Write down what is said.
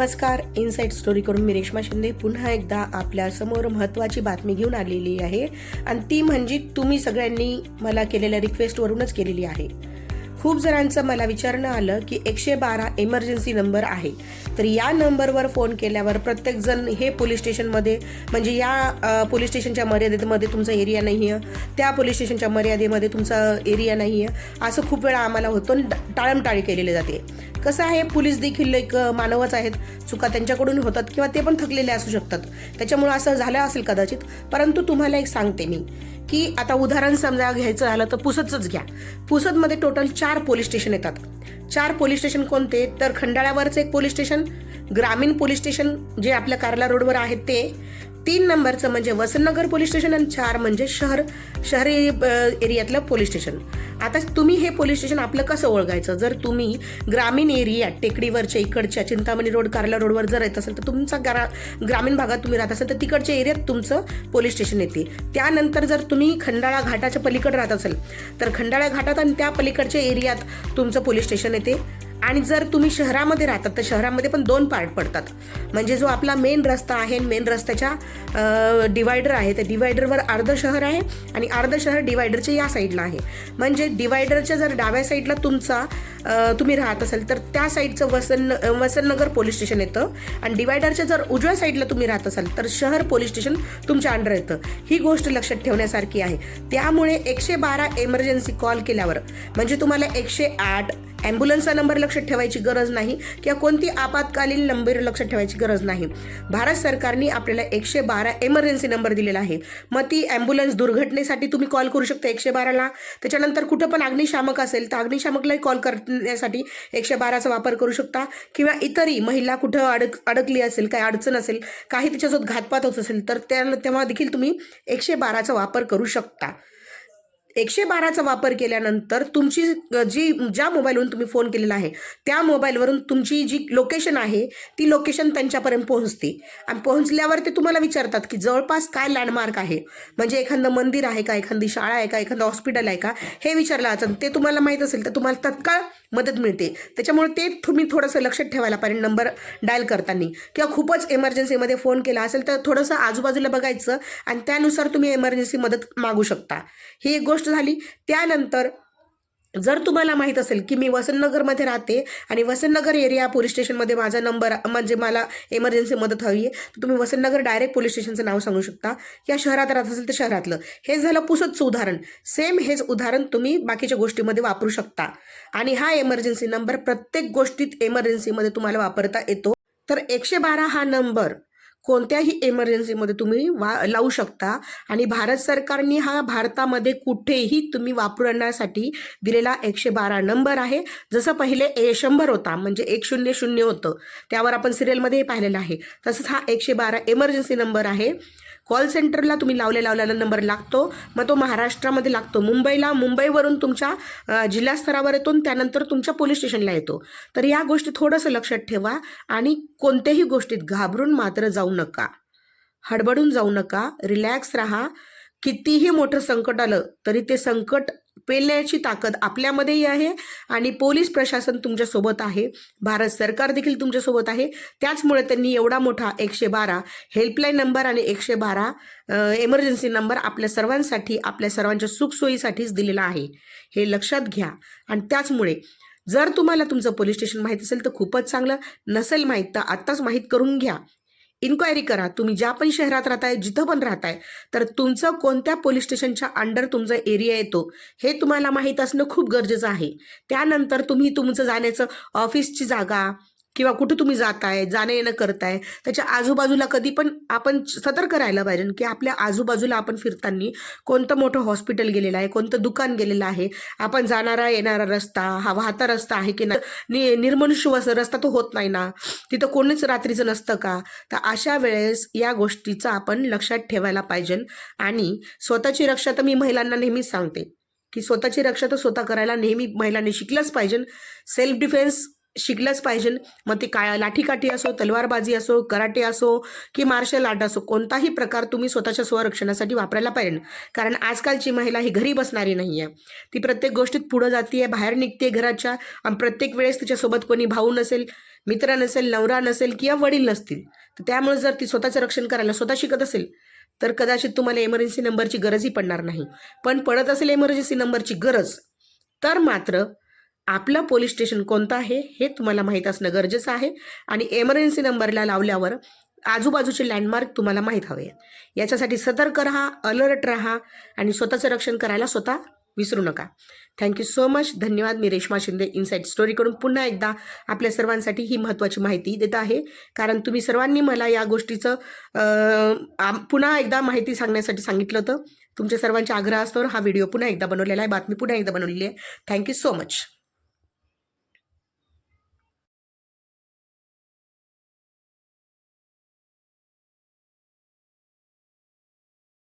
नमस्कार. इनसाईट स्टोरीकडून मी रेश्मा शिंदे पुन्हा एकदा आपल्यासमोर महत्त्वाची बातमी घेऊन आलेली आहे. आणि ती म्हणजे तुम्ही सगळ्यांनी मला केलेल्या रिक्वेस्टवरूनच केलेली आहे. खूप जणांचं मला विचारणं आलं की एकशे बारा इमर्जन्सी नंबर आहे. तर या नंबरवर फोन केल्यावर प्रत्येकजण हे पोलीस स्टेशनमध्ये म्हणजे या पोलीस स्टेशनच्या मर्यादेमध्ये तुमचा एरिया नाही आहे. त्या पोलीस स्टेशनच्या मर्यादेमध्ये तुमचा एरिया नाही आहे. असं खूप वेळा आम्हाला होतो आणि टाळमटाळी केलेली जाते. कसं आहे पोलीस देखील एक मानवच आहेत. चुका त्यांच्याकडून होतात किंवा ते पण थकलेले असू शकतात. त्याच्यामुळं असं झालं असेल कदाचित. परंतु तुम्हाला एक सांगते मी की आता उदाहरण समजा घ्यायचं झालं तर पुसदचंच घ्या. पुसदमध्ये टोटल चार पोलीस स्टेशन येतात. चार पोलीस स्टेशन कोणते? तर खंडाळ्यावरचं एक पोलीस स्टेशन ग्रामीण पोलीस स्टेशन जे आपल्या कार्ला रोडवर आहेत ते तीन नंबरचं म्हणजे वसंतनगर पोलीस स्टेशन आणि चार म्हणजे शहर शहरी एरियातलं पोलीस स्टेशन. आता तुम्ही हे पोलीस स्टेशन आपलं कसं ओळखायचं? जर तुम्ही ग्रामीण एरिया टेकडीवरच्या इकडच्या चिंतामणी रोड कार्ला रोडवर जर येत असेल तर तुमचा ग्रा ग्रामीण भागात तुम्ही राहत असाल तर तिकडच्या एरियात तुमचं पोलीस स्टेशन येते. त्यानंतर जर तुम्ही खंडाळा घाटाच्या पलीकडे राहत असेल तर खंडाळा घाटात आणि त्या पलीकडच्या एरियात तुमचं पोलीस स्टेशन येते. आणि जर तुम्ही शहरामध्ये राहतात तर शहरामध्ये पण दोन पार्ट पडतात. म्हणजे जो आपला मेन रस्ता आहे मेन रस्त्याच्या डिवायडर आहे त्या डिवायडरवर अर्ध शहर आहे आणि अर्ध शहर डिवायडरच्या या साईडला आहे. म्हणजे डिवायडरच्या जर डाव्या साईडला तुमचा तुम्ही राहत असाल तर त्या साईडचं वसन वसननगर पोलीस स्टेशन येतं. आणि डिवायडरच्या जर उजव्या साईडला तुम्ही राहत असाल तर शहर पोलीस स्टेशन तुमच्या अंडर येतं. ही गोष्ट लक्षात ठेवण्यासारखी आहे. त्यामुळे एकशे बारा एमर्जन्सी कॉल केल्यावर म्हणजे तुम्हाला एकशे आठ ॲम्ब्युलन्सचा नंबर लक्षात ठेवायची गरज नाही किंवा कोणती आपत्कालीन नंबर लक्षात ठेवायची गरज नाही. भारत सरकारने आपल्याला एकशे बारा एमर्जन्सी नंबर दिलेला आहे. मग ती ॲम्ब्युलन्स दुर्घटनेसाठी तुम्ही कॉल करू शकता एकशे बाराला. त्याच्यानंतर कुठं पण अग्निशामक असेल तर अग्निशामकलाही कॉल करण्यासाठी एकशे बाराचा वापर करू शकता. किंवा इतरही महिला कुठं अडक अडकली असेल काही अडचण असेल काही तिच्यासोबत घातपात होत असेल तर त्या तेव्हा देखील तुम्ही एकशे बाराचा वापर करू शकता. एकशे बाराचा वापर केल्यानंतर तुमची जी ज्या मोबाईलवरून तुम्ही फोन केलेला आहे त्या मोबाईलवरून तुमची जी लोकेशन आहे ती लोकेशन त्यांच्यापर्यंत पोहोचते. आणि पोहोचल्यावर ते तुम्हाला विचारतात की जवळपास काय लँडमार्क आहे? म्हणजे एखादं मंदिर आहे का? एखादी शाळा आहे का? एखादं हॉस्पिटल आहे का? हे विचारलं जातं. ते तुम्हाला माहीत असेल तर तुम्हाला तत्काळ मदत मिळते. त्याच्यामुळे ते तुम्ही थोडंसं लक्षात ठेवायला पाहिजे नंबर डायल करताना. किंवा खूपच एमर्जन्सीमध्ये फोन केला असेल तर थोडंसं आजूबाजूला बघायचं आणि त्यानुसार तुम्ही एमर्जन्सी मदत मागू शकता. ही एक गोष्ट झाली. त्यानंतर जर तुम्हाला माहीत असेल की मी वसंतनगरमध्ये राहते आणि वसंतनगर एरिया पोलीस स्टेशनमध्ये माझा नंबर म्हणजे मला एमर्जन्सी मदत हवी आहे तर तुम्ही वसंतनगर डायरेक्ट पोलीस स्टेशनचं नाव सांगू शकता. या शहरात राहत असेल तर शहरातलं. हे झालं पुसतचं उदाहरण. सेम हेच उदाहरण तुम्ही बाकीच्या गोष्टीमध्ये वापरू शकता. आणि हा एमर्जन्सी नंबर प्रत्येक गोष्टीत एमर्जन्सीमध्ये तुम्हाला वापरता येतो. तर एकशे बारा हा नंबर कोणत्याही इमर्जन्सीमध्ये तुम्ही वा लावू शकता. आणि भारत सरकारने हा भारतामध्ये कुठेही तुम्ही वापरण्यासाठी दिलेला एकशे बारा नंबर आहे. जसं पहिले ए शंभर होता म्हणजे एक शून्य शून्य होतं. त्यावर आपण सिरियलमध्येही पाहिलेलं आहे. तसंच हा एकशे बारा एमर्जन्सी नंबर आहे. कॉल सेंटरला तुम्ही लावले लावलेला नंबर लागतो. मग तो महाराष्ट्रामध्ये लागतो. मुंबईला मुंबईवरून तुमच्या जिल्हास्तरावर जिल्हा स्तरावर येतो त्यानंतर तुमच्या पोलीस स्टेशनला येतो. तर या गोष्टी थोडंसं लक्षात ठेवा आणि कोणत्याही गोष्टीत घाबरून मात्र जाऊ नका. हडबडून जाऊ नका. रिलॅक्स राहा. कितीही मोठं संकट आलं तरी ते संकट पेलण्याची ताकद आपल्यामध्येही आहे आणि पोलीस प्रशासन तुमच्यासोबत आहे. भारत सरकार देखील तुमच्यासोबत आहे. त्याचमुळे त्यांनी एवढा मोठा एकशे बारा हेल्पलाईन नंबर आणि एकशे बारा एमर्जन्सी नंबर आपल्या सर्वांसाठी आपल्या सर्वांच्या सुखसोयीसाठीच दिलेला आहे. हे लक्षात घ्या. आणि त्याचमुळे जर तुम्हाला तुमचं पोलीस स्टेशन माहीत असेल तर खूपच चांगलं. नसेल माहीत तर आत्ताच माहीत करून घ्या. इन्क्वायरी करा. तुम्ही ज्या पण शहरात राहताय जिथं पण राहताय तर तुमचं कोणत्या पोलीस स्टेशनच्या अंडर तुमचा एरिया येतो हे तुम्हाला माहीत असणं खूप गरजेचं आहे. त्यानंतर तुम्ही तुमचं जाण्याचं ऑफिसची जागा किंवा कुठं तुम्ही जाताय जाणं येणं करताय त्याच्या आजूबाजूला कधी पण आपण सतर्क राहायला पाहिजे की आपल्या आजूबाजूला आपण फिरताना कोणतं मोठं हॉस्पिटल गेलेलं आहे कोणतं दुकान गेलेलं आहे आपण जाणारा येणारा रस्ता हा वाहता रस्ता आहे की नाही निर्मनुष्य वस- रस्ता तो होत नाही ना तिथं कोणीच रात्रीचं नसतं का? तर अशा वेळेस या गोष्टीचं आपण लक्षात ठेवायला पाहिजे आणि स्वतःची रक्षा तर मी महिलांना नेहमीच सांगते की स्वतःची रक्षा तर स्वतः करायला नेहमी महिलांनी शिकलंच पाहिजे. सेल्फ डिफेन्स शिकलंच पाहिजे. मग ती काय लाठीकाठी असो तलवारबाजी असो कराटे असो की मार्शल आर्ट असो कोणताही प्रकार तुम्ही स्वतःच्या स्वरक्षणासाठी वापरायला पाहिजे. कारण आजकालची महिला ही घरी बसणारी नाही आहे ती प्रत्येक गोष्टीत पुढं जाते बाहेर निघते घराच्या आणि प्रत्येक वेळेस तिच्यासोबत कोणी भाऊ नसेल मित्र नसेल नवरा नसेल किंवा वडील नसतील तर त्यामुळे जर ती स्वतःचं रक्षण करायला स्वतः शिकत असेल तर कदाचित तुम्हाला एमर्जन्सी नंबरची गरजही पडणार नाही. पण पडत असेल एमर्जन्सी नंबरची गरज तर मात्र आपलं पोलीस स्टेशन कोणतं आहे हे तुम्हाला माहीत असणं गरजेचं आहे. आणि एमर्जन्सी नंबरला लावल्यावर आजूबाजूचे लँडमार्क तुम्हाला माहीत हवे आहेत. याच्यासाठी सतर्क राहा अलर्ट राहा आणि स्वतःचं रक्षण करायला स्वतः विसरू नका. थँक्यू सो मच धन्यवाद. मी रेश्मा शिंदे इनसाईट स्टोरीकडून पुन्हा एकदा आपल्या सर्वांसाठी ही महत्त्वाची माहिती देत आहे. कारण तुम्ही सर्वांनी मला या गोष्टीचं आम- पुन्हा एकदा माहिती सांगण्यासाठी सांगितलं होतं. तुमच्या सर्वांच्या आग्रहास्तोर हा व्हिडिओ पुन्हा एकदा बनवलेला आहे. बातमी पुन्हा एकदा बनवलेली आहे. Thank you so much